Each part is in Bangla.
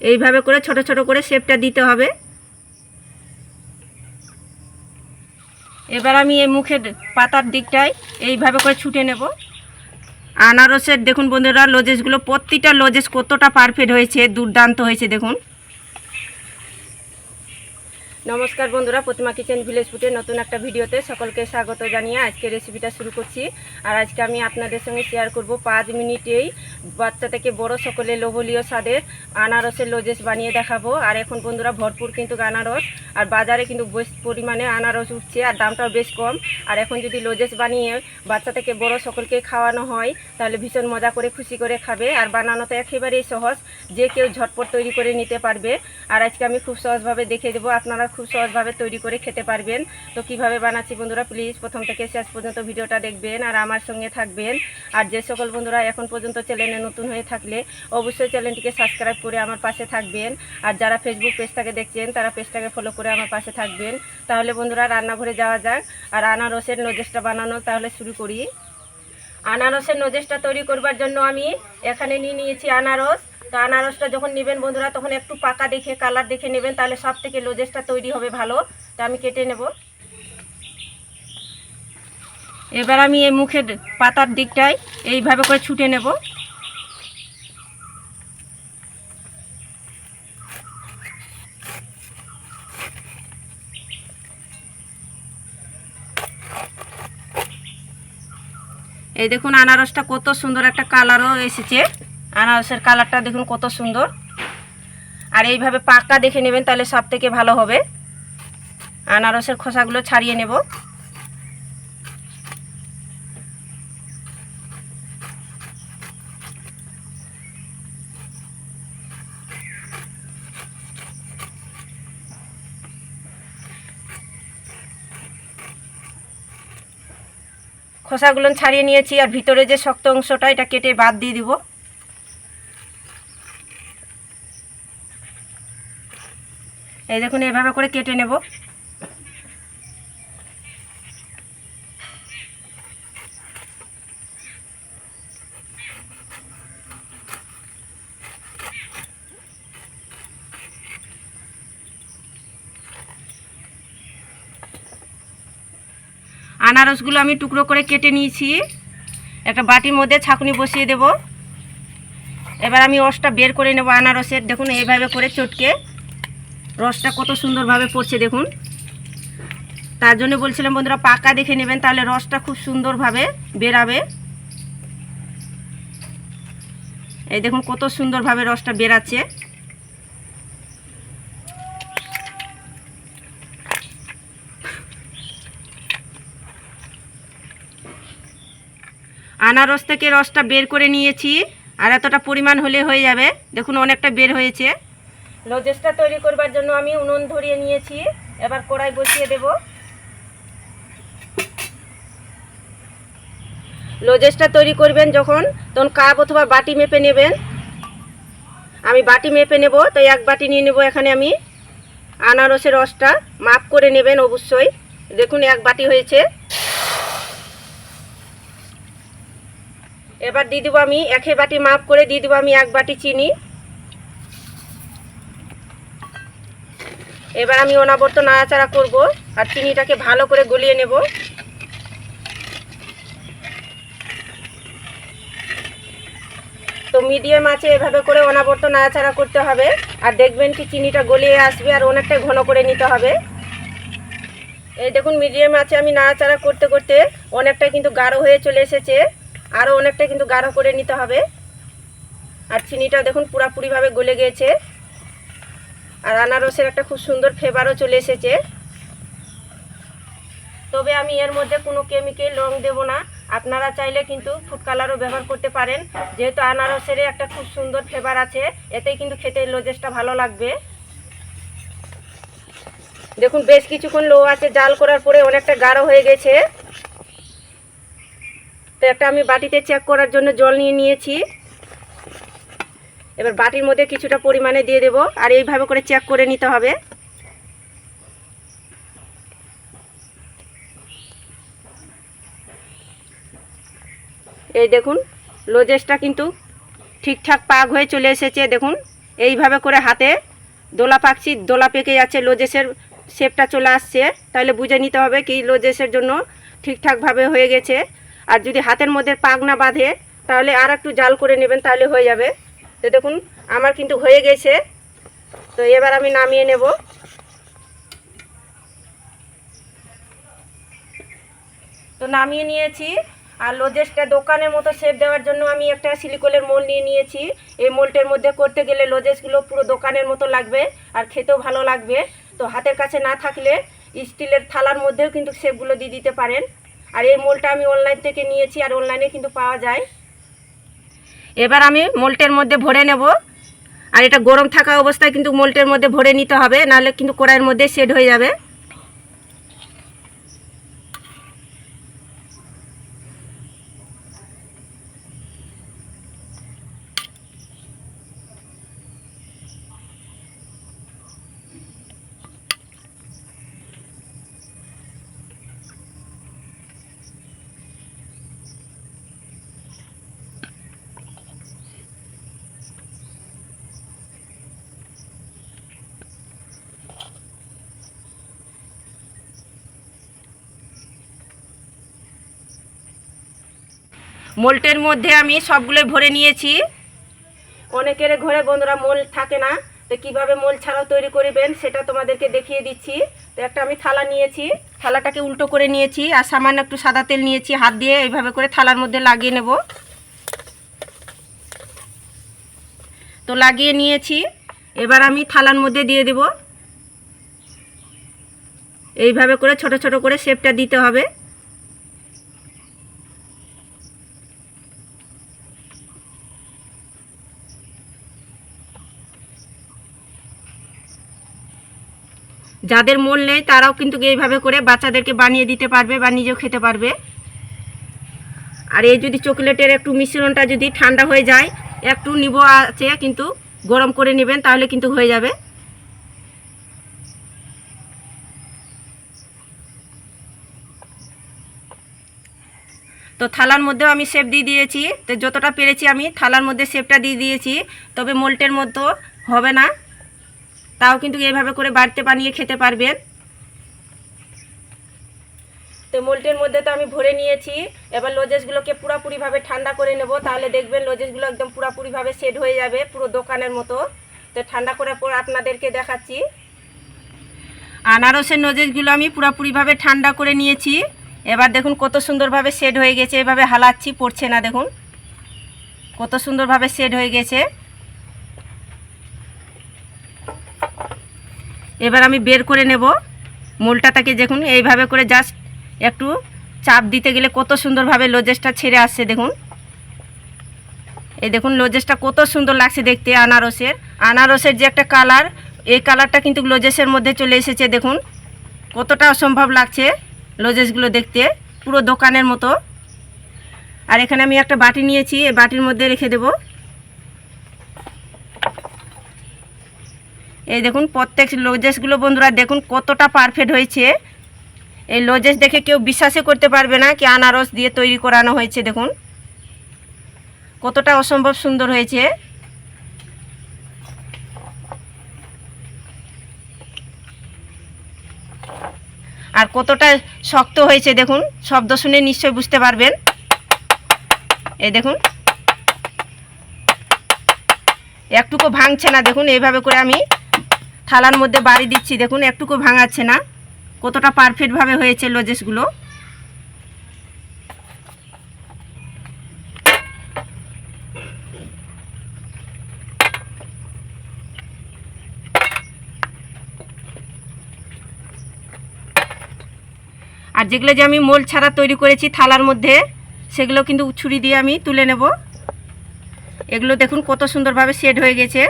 এইভাবে করে ছোট ছোট করে শেপটা দিতে হবে। এবার আমি এই মুখের পাতার দিকটায় এইভাবে করে ছুটে নেব। আনারসের, দেখুন বন্ধুরা লজেসগুলো প্রতিটা লজেস কতটা পারফেক্ট হয়েছে, দুর্দান্ত হয়েছে, দেখুন। নমস্কার বন্ধুরা, প্রতিমা কিচেন ভিলেজ ফুটে নতুন একটা ভিডিওতে সকলকে স্বাগত জানিয়ে আজকে রেসিপিটা শুরু করছি। আর আজকে আমি আপনাদের সঙ্গে শেয়ার করব পাঁচ মিনিটেই বাচ্চা থেকে বড় সকলে লোভলীয় স্বাদের আনারসের লজেস বানিয়ে দেখাবো। আর এখন বন্ধুরা, ভরপুর কিন্তু আনারস, আর বাজারে কিন্তু বেশ পরিমাণে আনারস উঠছে, আর দামটাও বেশ কম। আর এখন যদি লজেস বানিয়ে বাচ্চা থেকে বড় সকলকে খাওয়ানো হয়, তাহলে ভীষণ মজা করে খুশি করে খাবে। আর বানানো তো একেবারেই সহজ, যে কেউ ঝটপট তৈরি করে নিতে পারবে। আর আজকে আমি খুব সহজভাবে দেখে দেবো, আপনারা খুব সহজভাবে তৈরি করে খেতে পারবেন। তো কীভাবে বানাচ্ছি বন্ধুরা প্লিজ প্রথম থেকে শেষ পর্যন্ত ভিডিওটা দেখবেন আর আমার সঙ্গে থাকবেন। আর যে সকল বন্ধুরা এখন পর্যন্ত চ্যানেলে নতুন হয়ে থাকলে অবশ্যই চ্যানেলটিকে সাবস্ক্রাইব করে আমার পাশে থাকবেন। আর যারা ফেসবুক পেজটাকে দেখছেন, তারা পেজটাকে ফলো করে আমার পাশে থাকবেন। তাহলে বন্ধুরা রান্নাঘরে যাওয়া যাক। আর আনারসের নজেসটা বানানো তাহলে শুরু করি। আনারসের নজেসটা তৈরি করবার জন্য আমি এখানে নিয়ে নিয়েছি আনারস। তো আনারসটা যখন নেবেন বন্ধুরা, তখন একটু পাকা দেখে কালার দেখে নেবেন, তাহলে সব থেকে লোজেসটা তৈরি হবে ভালো। তো আমি কেটে নেব। এবার আমি এই মুখের পাতার দিকটায় এইভাবে করে ছুটে নেব। এই দেখুন আনারসটা কত সুন্দর একটা কালারও এসেছে। আনারসের কালারটা দেখুন কত সুন্দর। আর এইভাবে পাকা দেখে নেবেন তাহলে সব থেকে ভালো হবে। আনারসের খোসাগুলো ছাড়িয়ে নেব। খোসাগুলো ছাড়িয়ে নিয়েছি আর ভিতরে যে শক্ত অংশটা, এটা কেটে বাদ দিয়ে দিব। এই দেখুন এইভাবে করে কেটে নেব। আনারসগুলো আমি টুকরো করে কেটে নিয়েছি। একটা বাটির মধ্যে ছাঁকুনি বসিয়ে দেব। এবার আমি রসটা বের করে নেব আনারসের। দেখুন, এইভাবে করে চটকে। রসটা কত সুন্দরভাবে পড়ছে দেখুন। তার জন্য বলছিলাম বন্ধুরা, পাকা দেখে নেবেন, তাহলে রসটা খুব সুন্দরভাবে বেরাবে। এই দেখুন কত সুন্দরভাবে রসটা বেরাচ্ছে। আনারস থেকে রসটা বের করে নিয়েছি, আর এতটা পরিমাণ হলে হয়ে যাবে। দেখুন অনেকটা বের হয়েছে। লজেসটা তৈরি করবার জন্য আমি উনুন ধরিয়ে নিয়েছি। এবার কড়াই বসিয়ে দেব। লজেসটা তৈরি করবেন যখন, তখন কাপ অথবা বাটি মেপে নেবেন। আমি বাটি মেপে নেব, তো এক বাটি নিয়ে নেব এখানে আমি। আনারসের রসটা মাপ করে নেবেন অবশ্যই। দেখুন, এক বাটি হয়েছে। এবার দিয়ে দেবো আমি, একে বাটি মাপ করে দিয়ে দেবো আমি এক বাটি চিনি। এবার আমি অনাবর্ত নাড়াচাড়া করব আর চিনিটাকে ভালো করে গলিয়ে নেব। তো মিডিয়াম আছে, এভাবে করে অনাবর্ত নাড়াচাড়া করতে হবে। আর দেখবেন কি চিনিটা গলিয়ে আসবে আর অনেকটা ঘন করে নিতে হবে। এই দেখুন, মিডিয়াম আছে, আমি নাড়াচাড়া করতে করতে অনেকটা কিন্তু গাঢ় হয়ে চলে এসেছে। আরও অনেকটা কিন্তু গাঢ় করে নিতে হবে। আর চিনিটা দেখুন পুরাপুরিভাবে গলে গিয়েছে আর আনারসের একটা খুব সুন্দর ফ্লেভারও চলে এসেছে। তবে আমি এর মধ্যে কোনো কেমিক্যাল রং দেব না। আপনারা চাইলে কিন্তু ফুড কালারও ব্যবহার করতে পারেন। যেহেতু আনারসের একটা খুব সুন্দর ফ্লেভার আছে, এতেই কিন্তু খেতে লজেসটা ভালো লাগবে। দেখুন, বেশ কিছুক্ষণ লো আছে জাল করার পরে অনেকটা গাঢ় হয়ে গেছে। তো একটা আমি বাটিতে চেক করার জন্য জল নিয়ে নিয়েছি। এবার বাটির মধ্যে কিছুটা পরিমাণে দিয়ে দেব, আর এইভাবে করে চেক করে নিতে হবে। এই দেখুন, লোজেসটা কিন্তু ঠিকঠাক পাক হয়ে চলে এসেছে, দেখুন। এইভাবে করে হাতে দোলা পাকছি, দোলা পেকে যাচ্ছে, লোজেসের শেপটা চলে আসছে। তাহলে বুঝে নিতে হবে কি লোজেসের জন্য ঠিকঠাকভাবে হয়ে গেছে। আর যদি হাতের মধ্যে পাক না বাঁধে, তাহলে আর একটু জাল করে নেবেন, তাহলে হয়ে যাবে। তো দেখুন, আমার কিন্তু হয়ে গেছে। তো এবার আমি নামিয়ে নেব। তো নামিয়ে নিয়েছি। আর লোজেসটা দোকানের মতো শেপ দেওয়ার জন্য আমি একটা সিলিকলের মোল নিয়ে নিয়েছি। এই মোলটের মধ্যে করতে গেলে লোজেসগুলো পুরো দোকানের মতো লাগবে আর খেতেও ভালো লাগবে। তো হাতের কাছে না থাকলে স্টিলের থালার মধ্যেও কিন্তু শেপগুলো দিয়ে দিতে পারেন। আর এই মোলটা আমি অনলাইন থেকে নিয়েছি আর অনলাইনে কিন্তু পাওয়া যায়। এবার আমি মোল্টের মধ্যে ভরে নেব। আর এটা গরম থাকা অবস্থায় কিন্তু মোল্টের মধ্যে ভরে নিতে হবে, নাহলে কিন্তু কড়াইয়ের মধ্যে সেট হয়ে যাবে। মোল্টের মধ্যে আমি সবগুলো ভরে নিয়েছি। অনেকের ঘরে বন্ধুরা মোল থাকে না, তো কীভাবে মোল ছাড়াও তৈরি করবেন সেটা তোমাদেরকে দেখিয়ে দিচ্ছি। তো একটা আমি থালা নিয়েছি, থালাটাকে উল্টো করে নিয়েছি আর সামান্য একটু সাদা তেল নিয়েছি, হাত দিয়ে এইভাবে করে থালার মধ্যে লাগিয়ে নেব। তো লাগিয়ে নিয়েছি, এবার আমি থালার মধ্যে দিয়ে দেব। এইভাবে করে ছোট ছোট করে শেপটা দিতে হবে। যাদের মোল নেই, তারাও কিন্তু এইভাবে করে বাচ্চাদেরকে বানিয়ে দিতে পারবে বা নিজেও খেতে পারবে। আর এই যদি চকলেটের একটু মিশ্রণটা যদি ঠান্ডা হয়ে যায়, একটু নিব আছে, কিন্তু গরম করে নেবেন, তাহলে কিন্তু হয়ে যাবে। তো থালার মধ্যেও আমি শেপ দিয়ে দিয়েছি। তো যতটা পেরেছি আমি থালার মধ্যে শেপটা দিয়ে দিয়েছি। তবে মোল্টের মতো হবে না। তাও কিন্তু এইভাবে করে বাড়িতে বানিয়ে খেতে পারবেন তো মোল্টের মধ্যে তো আমি ভরে নিয়েছি। এবার লজেসগুলোকে পুরোপুরিভাবে ঠান্ডা করে নেব। তাহলে দেখবেন লজেসগুলো একদম পুরোপুরিভাবে সেট হয়ে যাবে পুরো দোকানের মতো। তো ঠান্ডা করার পর আপনাদেরকে দেখাচ্ছি। আনারসের নজেসগুলো আমি পুরোপুরিভাবে ঠান্ডা করে নিয়েছি। এবার দেখুন কত সুন্দরভাবে সেট হয়ে গেছে। এভাবে হালাচ্ছি পড়ছে না দেখুন। কত সুন্দরভাবে সেট হয়ে গেছে। এবার আমি বের করে নেব। মোলটাটাকে দেখুন, এইভাবে করে জাস্ট একটু চাপ দিতে গেলে কত সুন্দরভাবে লোজেসটা ছেড়ে আসছে দেখুন। এই দেখুন লোজেসটা কত সুন্দর লাগছে দেখতে আনারসের। আনারসের যে একটা কালার এই কালারটা কিন্তু লোজেসের মধ্যে চলে এসেছে দেখুন। কতটা অসম্ভব লাগছে লোজেসগুলো দেখতে, পুরো দোকানের মতো। আর এখানে আমি একটা বাটি নিয়েছি, এই বাটির মধ্যে রেখে দেবো। এই দেখুন, প্রত্যেক লোজেসগুলো বন্ধুরা দেখুন কতটা পারফেক্ট হয়েছে। এই লোজেস দেখে কেউ বিশ্বাসই করতে পারবে না কি আনারস দিয়ে তৈরি করানো হয়েছে, দেখুন। কতটা অসম্ভব সুন্দর হয়েছে। আর কতটা শক্ত হয়েছে, দেখুন। শব্দ শুনে নিশ্চয়ই বুঝতে পারবেন। এই দেখুন। একটুকু ভাঙছে না, দেখুন, এইভাবে করে আমি থালার মধ্যে বাড়ি দিচ্ছি। দেখুন, একটুকু ভাঙাচ্ছে না। কতটা পারফেক্টভাবে হয়েছে লজেসগুলো। আর যেগুলো যে আমি মোল ছাড়া তৈরি করেছি থালার মধ্যে, সেগুলো কিন্তু ছুরি দিয়ে আমি তুলে নেব। এগুলো দেখুন, কত সুন্দরভাবে সেট হয়ে গেছে।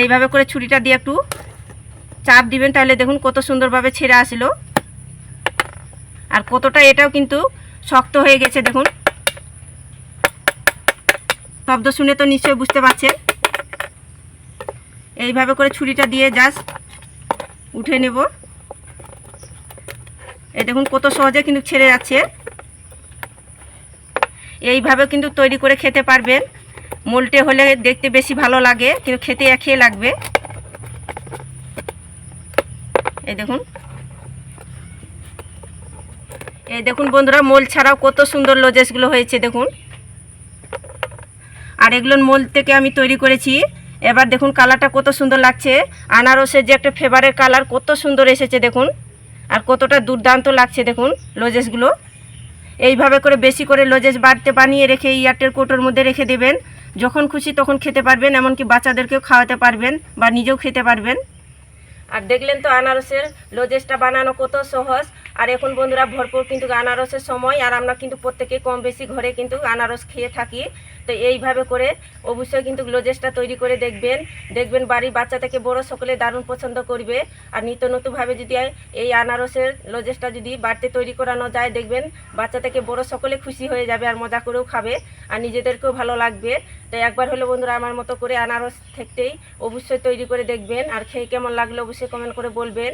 এইভাবে করে ছুরিটা দিয়ে একটু চাপ দিবেন, তাহলে দেখুন কত সুন্দরভাবে ছেড়ে আসলো। আর কতটা এটাও কিন্তু শক্ত হয়ে গেছে, দেখুন। শব্দ শুনে তো নিশ্চয়ই বুঝতে পারছেন। এইভাবে করে ছুরিটা দিয়ে জাস্ট উঠে নেব। এই দেখুন কত সহজে কিন্তু ছেড়ে যাচ্ছে। এইভাবে কিন্তু তৈরি করে খেতে পারবেন। মোলটে হলে দেখতে বেশি ভালো লাগে, কিন্তু খেতে একই লাগবে। এই দেখুন। এই দেখুন বন্ধুরা, মোল ছাড়াও কত সুন্দর লজেসগুলো হয়েছে, দেখুন। আর এগুলোর মোল থেকে আমি তৈরি করেছি। এবার দেখুন কালারটা কত সুন্দর লাগছে। আনারসের যে একটা ফেভারের কালার কত সুন্দর এসেছে, দেখুন। আর কতটা দুর্দান্ত লাগছে, দেখুন লজেসগুলো। এইভাবে করে বেশি করে লজেস বাড়তে বানিয়ে রেখে এয়ারটেল কোটোর মধ্যে রেখে দেবেন। যখন খুশি তখন খেতে পারবেন, এমনকি বাচ্চাদেরকেও খাওয়াতে পারবেন বা নিজেও খেতে পারবেন। আর দেখলেন তো আনারসের লজেসটা বানানো কত সহজ। আর এখন বন্ধুরা ভরপুর কিন্তু আনারসের সময়, আর আমরা কিন্তু প্রত্যেকে কম বেশি ঘরে কিন্তু আনারস খেয়ে থাকি। তো এইভাবে করে অবশ্যই কিন্তু লজেসটা তৈরি করে দেখবেন। দেখবেন বাড়ির বাচ্চা থেকে বড় সকলে দারুণ পছন্দ করবে। আর নিত্য নতুনভাবে যদি এই আনারসের লজেসটা যদি বাড়িতে তৈরি করানো যায়, দেখবেন বাচ্চা থেকে বড় সকলে খুশি হয়ে যাবে আর মজা করেও খাবে আর নিজেদেরকেও ভালো লাগবে। তো একবার হলো বন্ধুরা আমার মতো করে আনারস থেকেই অবশ্যই তৈরি করে দেখবেন। আর খেয়ে কেমন লাগল অবশ্যই কমেন্ট করে বলবেন।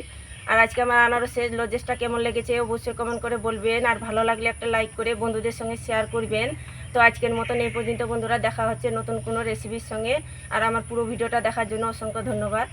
আর আজকে আমার আনারসের লজেসটা কেমন লেগেছে অবশ্যই কমেন্ট করে বলবেন। আর ভালো লাগলে একটা লাইক করে বন্ধুদের সঙ্গে শেয়ার করবেন। তো আজকের মতন এই পর্যন্ত বন্ধুরা, দেখা হচ্ছে নতুন কোনো রেসিপির সঙ্গে। আর আমার পুরো ভিডিওটা দেখার জন্য অসংখ্য ধন্যবাদ।